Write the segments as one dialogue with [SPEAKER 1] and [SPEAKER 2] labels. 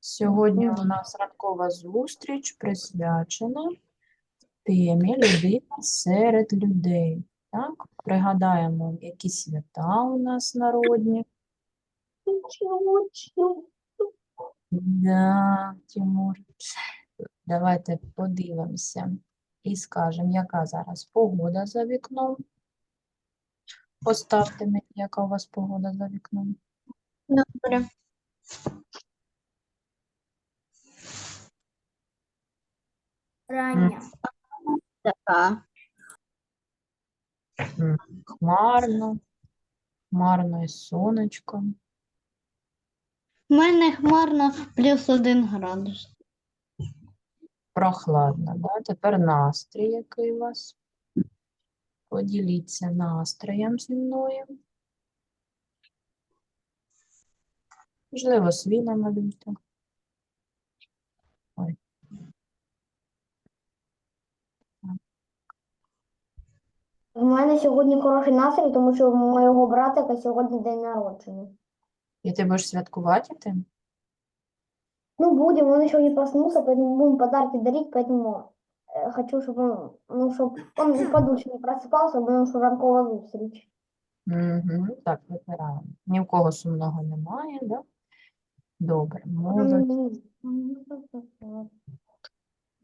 [SPEAKER 1] Сьогодні у нас ранкова зустріч присвячена темі людина серед людей. Так? Пригадаємо, які свята у нас народні. Да, Тимур. Давайте подивимося і скажемо, яка зараз погода за вікном. Поставте мені, яка у вас погода за вікном.
[SPEAKER 2] Добре.
[SPEAKER 3] Рання.
[SPEAKER 2] Така.
[SPEAKER 1] Хмарно, хмарно і сонечко.
[SPEAKER 2] У мене хмарно плюс один градус.
[SPEAKER 1] Прохладно, да? Тепер настрій який у вас? Поділіться настроєм зі мною. Можливо, свій намалюйте. Ой.
[SPEAKER 3] У мене сьогодні хороший настрій, тому що у моєго братика сьогодні день народження.
[SPEAKER 1] І ти будеш святкувати ти?
[SPEAKER 3] Ну, будем, он еще не проснулся, поэтому будем подарки дарить, поэтому э, хочу, чтобы он, ну, чтобы он подольше не просыпался, потому что ранкова зустріч.
[SPEAKER 1] Угу. Так, вибираємо. Ні в кого сумного немає, да? Добре, молодці.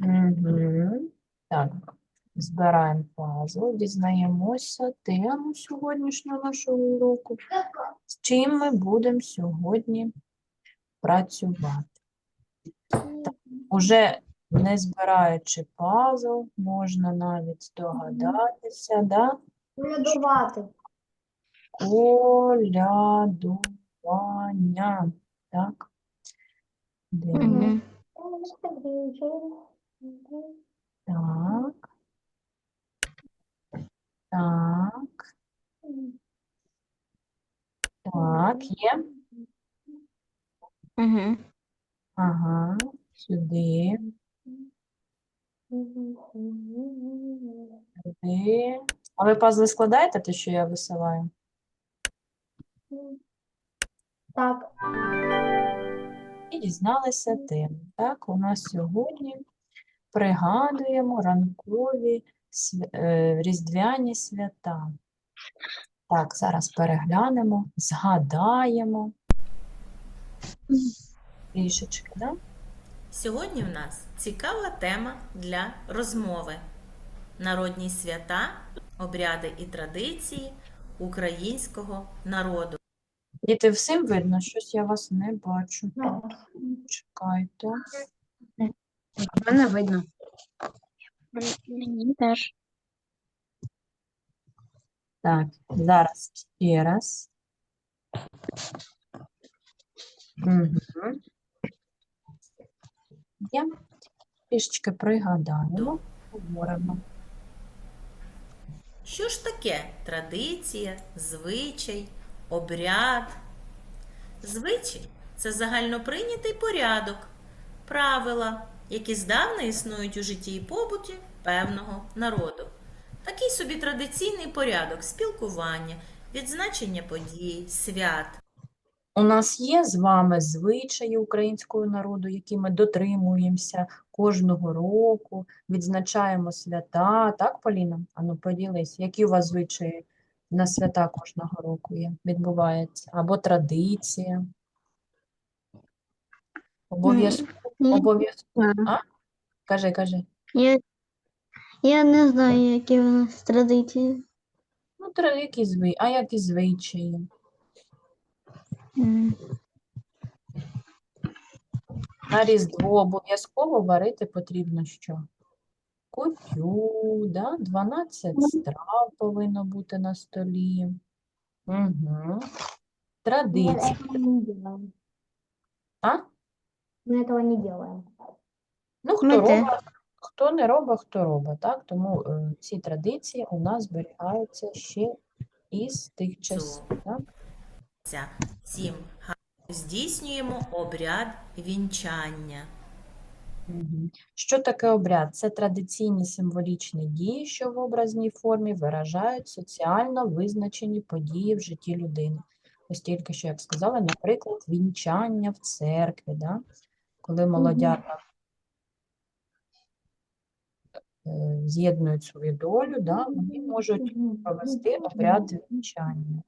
[SPEAKER 1] Угу. Так, збираємо пазл, дізнаємося тему сьогоднішнього нашого уроку. З чим ми будемо сьогодні працювати? Уже не збираючи пазл, можна навіть здогадатися, да?
[SPEAKER 3] Колядувати.
[SPEAKER 1] Колядування. Так. Так. Так. Так, є.
[SPEAKER 2] Угу.
[SPEAKER 1] Ага. Сюди, сюди. А ви пазли складаєте, те, що я висилаю?
[SPEAKER 3] Так,
[SPEAKER 1] Дізналися тему. Так, у нас сьогодні пригадуємо ранкові е, різдвяні свята. Так, зараз переглянемо, згадаємо. Трішечки, да?
[SPEAKER 4] Сьогодні в нас цікава тема для розмови. Народні свята, обряди і традиції українського народу.
[SPEAKER 1] Діти, всім видно, щось я вас не бачу. Чекайте.
[SPEAKER 2] Мене видно. Мені теж.
[SPEAKER 1] Так, зараз ще раз. Угу. Є. Трішечки пригадаємо, говоримо.
[SPEAKER 4] Що ж таке традиція, звичай, обряд? Звичай це загальноприйнятий порядок, правила, які здавна існують у житті і побуті певного народу. Такий собі традиційний порядок спілкування, відзначення подій, свят.
[SPEAKER 1] У нас є з вами звичаї українського народу, які ми дотримуємося кожного року, відзначаємо свята. Так, Поліна? Ану, поділись, які у вас звичаї на свята кожного року є, відбувається? Або традиція? Обов'язково, обов'язково. А? Кажи, кажи.
[SPEAKER 2] Я, я не знаю, які у нас традиції.
[SPEAKER 1] Ну, тра- які зви... а які звичаї?
[SPEAKER 2] М.
[SPEAKER 1] На Різдво обов'язково варити потрібно що? Кутю, да? 12 страв повинно бути на столі. Угу.
[SPEAKER 3] мы
[SPEAKER 1] Традиції.
[SPEAKER 3] этого не делаем.
[SPEAKER 1] А?
[SPEAKER 3] Мы этого не делаем.
[SPEAKER 1] Ну, хто
[SPEAKER 2] Ми те.
[SPEAKER 1] робить, хто не робить, хто робить, так? Тому е, ці традиції у нас зберігаються ще із тих часів, так?
[SPEAKER 4] Ця- Цим га- здійснюємо обряд вінчання.
[SPEAKER 1] Що таке обряд? Це традиційні символічні дії, що в образній формі виражають соціально визначені події в житті людини. ось тільки що, як сказала, наприклад, вінчання в церкві, да? коли молодята е, з'єднують свою долю, да? вони можуть провести обряд вінчання.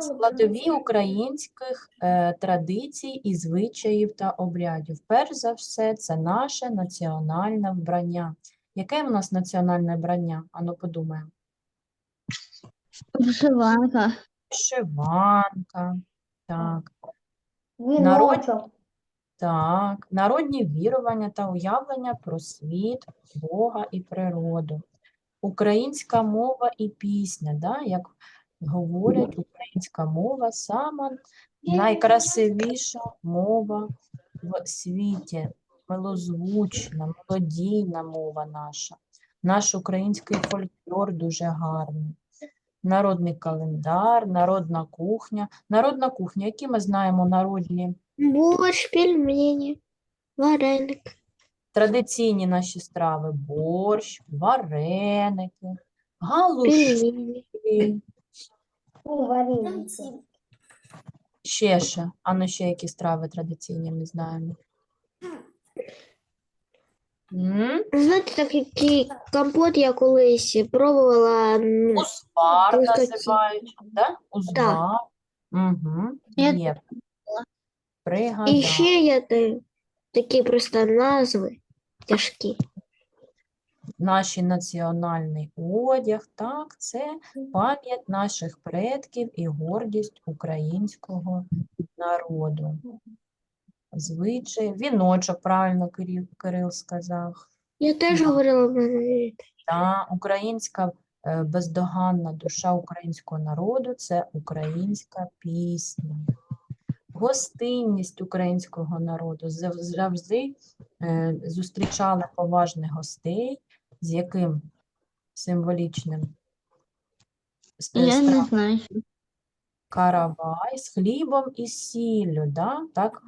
[SPEAKER 1] Складові українських е, традицій і звичаїв та обрядів. Перш за все, це наше національне вбрання. Яке в нас національне вбрання? Ану, подумаємо.
[SPEAKER 5] Вишиванка.
[SPEAKER 1] Вишиванка, так,
[SPEAKER 3] Віночок.
[SPEAKER 1] так, народні вірування та уявлення про світ, Бога і природу. Українська мова і пісня, да? як говорять, українська мова сама найкрасивіша мова в світі, милозвучна, мелодійна мова наша. Наш український фольклор дуже гарний. Народний календар, народна кухня. Народна кухня, які ми знаємо народні
[SPEAKER 5] Борщ, пельмені, вареник.
[SPEAKER 1] традиційні наші страви: борщ, вареники, галушки,
[SPEAKER 3] вареники.
[SPEAKER 1] ще ще. А ну ще які страви традиційні ми знаємо. М?
[SPEAKER 5] Знаєте, такий компот я колись пробувала. м,
[SPEAKER 1] Узвар
[SPEAKER 5] Трускавці.
[SPEAKER 1] називають, да? Узвар. Угу.
[SPEAKER 5] Я
[SPEAKER 1] Є.
[SPEAKER 5] І ще є та- такі просто назви тяжкі.
[SPEAKER 1] Наш національний одяг, так, це пам'ять наших предків і гордість українського народу. Звичай, віночок, правильно Кирил, Кирил сказав.
[SPEAKER 5] Я теж
[SPEAKER 1] Да.
[SPEAKER 5] говорила мене.
[SPEAKER 1] Та українська е, бездоганна душа українського народу це українська пісня. Гостинність українського народу завжди е, зустрічали поважних гостей, з яким символічним с- е,
[SPEAKER 5] Я не
[SPEAKER 1] страв-
[SPEAKER 5] знаю.
[SPEAKER 1] каравай з хлібом і сіллю, да? так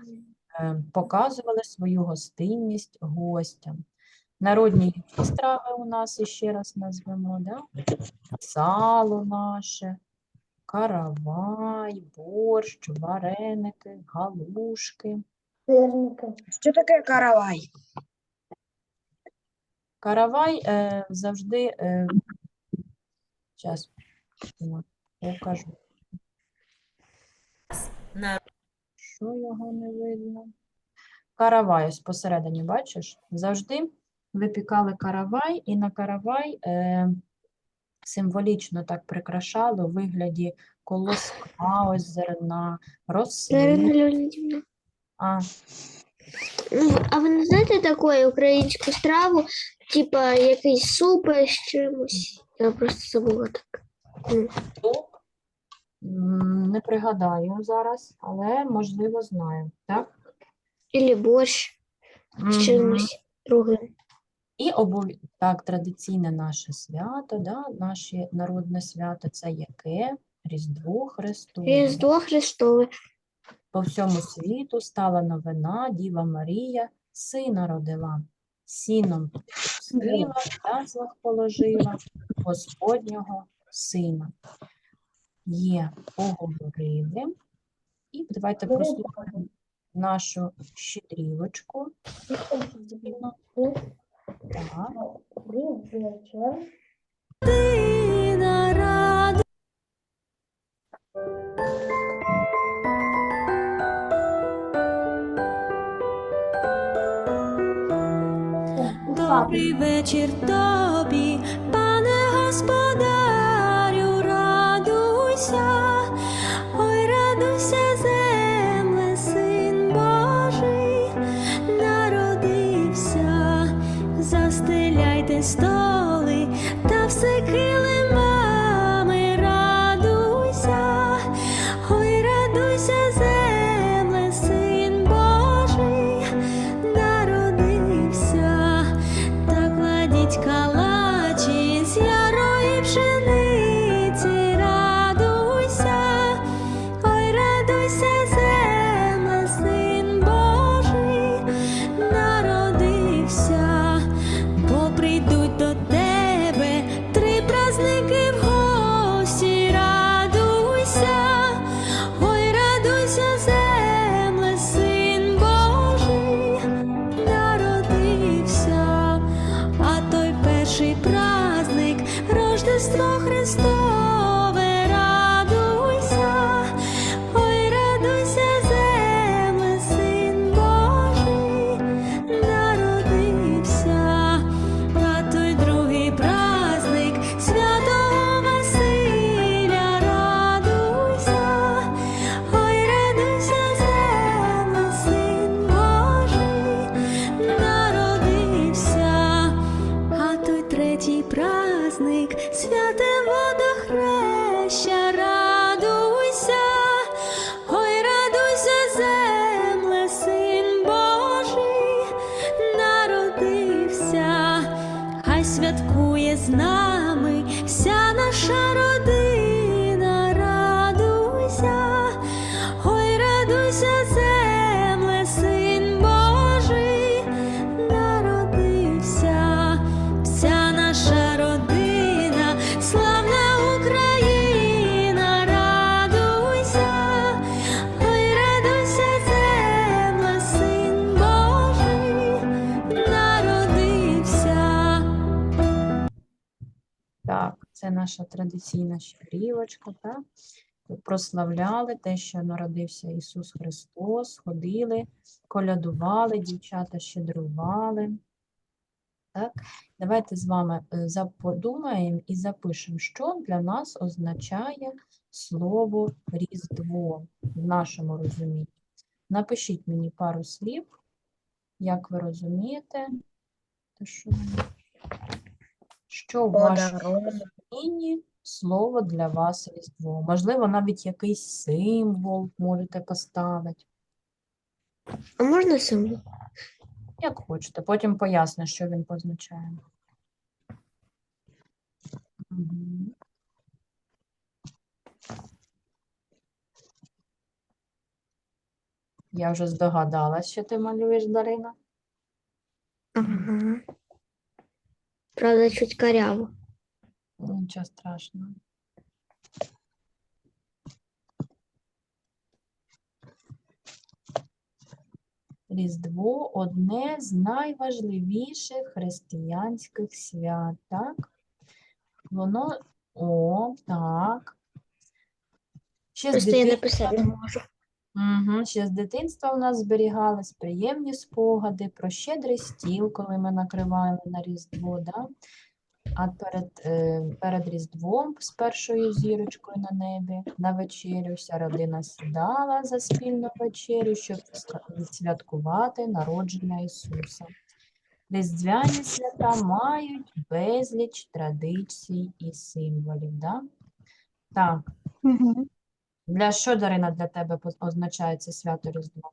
[SPEAKER 1] е, показували свою гостинність гостям. Народні які страви у нас іще раз назвемо, да? Сало наше, каравай, борщ, вареники, галушки.
[SPEAKER 3] Сирники.
[SPEAKER 6] Що таке каравай?
[SPEAKER 1] Каравай е, завжди, е, зараз покажу,
[SPEAKER 7] На
[SPEAKER 1] що його не видно. Каравай, ось посередині, бачиш? Завжди випікали каравай, і на каравай е, символічно так прикрашали у вигляді колоска, ось зерна, роси. А,
[SPEAKER 5] а ви не знаєте таку українську страву, типа якийсь суп з чимось? Я просто забула так.
[SPEAKER 1] Суп? Не пригадаю зараз, але можливо знаю, так?
[SPEAKER 5] Ілі борщ з чимось другим.
[SPEAKER 1] І обов... так, традиційне наше свято, да, наше народне свято це яке? Різдво Христове.
[SPEAKER 5] Різдво Христове.
[SPEAKER 1] По всьому світу стала новина, Діва Марія сина родила, сіном пустила, в яслах положила Господнього сина. Є, поговорили. І давайте прослухаємо нашу щедрівочку. Так.
[SPEAKER 3] Добрий вечір
[SPEAKER 4] тобі, пане господарю, радуйся, наша
[SPEAKER 1] традиційна щедрівочка, так? Прославляли те, що народився Ісус Христос, ходили, колядували, дівчата щедрували. Так? Давайте з вами е, подумаємо і запишемо, що для нас означає слово Різдво в нашому розумінні. Напишіть мені пару слів, як ви розумієте, те, що, що в вашому розумінні слово для вас Різдво. Можливо, навіть якийсь символ можете поставити,
[SPEAKER 5] А можна символ?
[SPEAKER 1] як хочете. Потім поясню, що він позначає. Я вже здогадалась, що ти малюєш, Дарина.
[SPEAKER 5] Ага. Правда, чуть коряво.
[SPEAKER 1] Нічого страшного. Різдво одне з найважливіших християнських свят, так? Воно, о, так. Ще з
[SPEAKER 5] Просто я написати не можу.
[SPEAKER 1] Угу. Ще з дитинства у нас зберігались приємні спогади про щедрий стіл, коли ми накриваємо на Різдво. Да? А перед, е, перед Різдвом з першою зірочкою на небі на вечерю вся родина сідала за спільну вечерю, щоб відсвяткувати народження Ісуса. Різдвяні свята мають безліч традицій і символів. Да? Так. Для що, Дарина, для тебе означає це свято Різдво?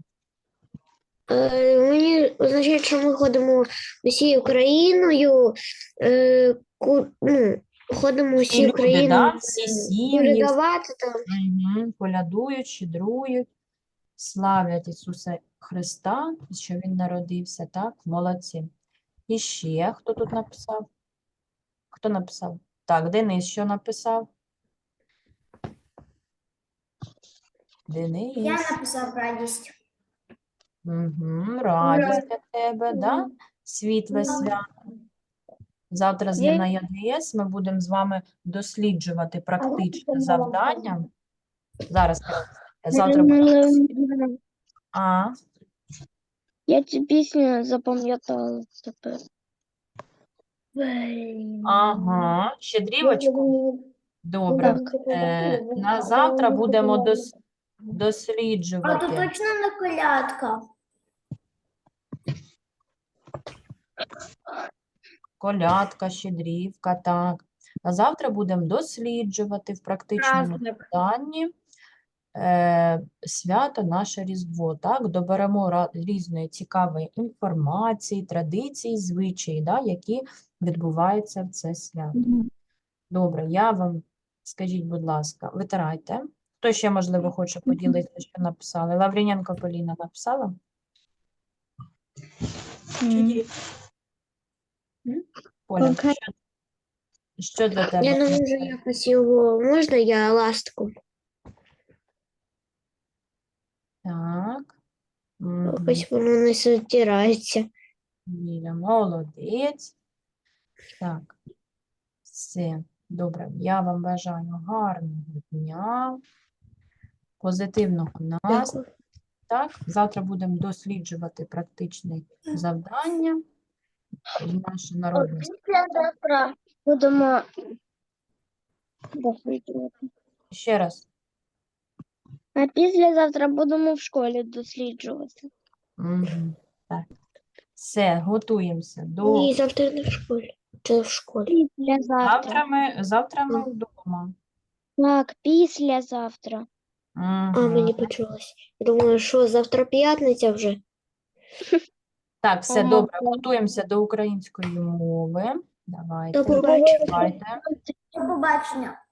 [SPEAKER 5] Е, мені означає, що ми ходимо усією Україною, е, ку, ну, ходимо
[SPEAKER 1] Всі
[SPEAKER 5] усією Україною
[SPEAKER 1] да? Всі сім'ї,
[SPEAKER 5] колядувати там.
[SPEAKER 1] Мгм, Колядують, щедрують, славлять Ісуса Христа, що Він народився, так? Молодці. І ще хто тут написав? Хто написав? Так, Денис що написав? Денис.
[SPEAKER 3] Я написав радість.
[SPEAKER 1] Угу, радість для тебе, да? Світле свято. Завтра з на ЯДС ми будемо з вами досліджувати практичне завдання. Зараз, завтра будемо. А,
[SPEAKER 8] Я цю пісню запам'ятала тепер.
[SPEAKER 1] ага, щедрівочку. Добре. Е, на завтра будемо дос,
[SPEAKER 3] А
[SPEAKER 1] досліджувати.
[SPEAKER 3] то точно не колядка.
[SPEAKER 1] Колядка, щедрівка, так. А завтра будемо досліджувати в практичному завданні е, свято наше Різдво. Так? Доберемо ра- різної цікавої інформації, традиції, звичаї, да, які відбуваються в це свято. Добре, я вам, скажіть, будь ласка, витирайте. Хто ще, можливо, хоче поділитися, що написали? Лавріненко Поліна написала? Поля,
[SPEAKER 8] Окей.
[SPEAKER 1] що, що для тебе?
[SPEAKER 5] Я не можу якось його. Можна я ластку?
[SPEAKER 1] Так. Мгм.
[SPEAKER 5] Якось воно не затирається.
[SPEAKER 1] Ліля, молодець. Так, все. Добре. Я вам бажаю гарного дня, позитивного настрою. Так, завтра будемо досліджувати практичне завдання. Наше народне
[SPEAKER 8] Завтра будемо досліджувати.
[SPEAKER 1] Ще раз.
[SPEAKER 8] А післязавтра будемо в школі досліджувати.
[SPEAKER 1] Так. Все, готуємося до
[SPEAKER 5] Ні, завтра не в школі. Це в школі.
[SPEAKER 8] Післязавтра.
[SPEAKER 1] завтра. Ми завтра ми вдома.
[SPEAKER 8] Так, післязавтра.
[SPEAKER 5] А, мені почулось. Я думаю, що завтра п'ятниця вже.
[SPEAKER 1] Так, все
[SPEAKER 8] Ага,
[SPEAKER 1] добре. Готуємося до української мови. Давайте.
[SPEAKER 5] До побачення.
[SPEAKER 3] До побачення.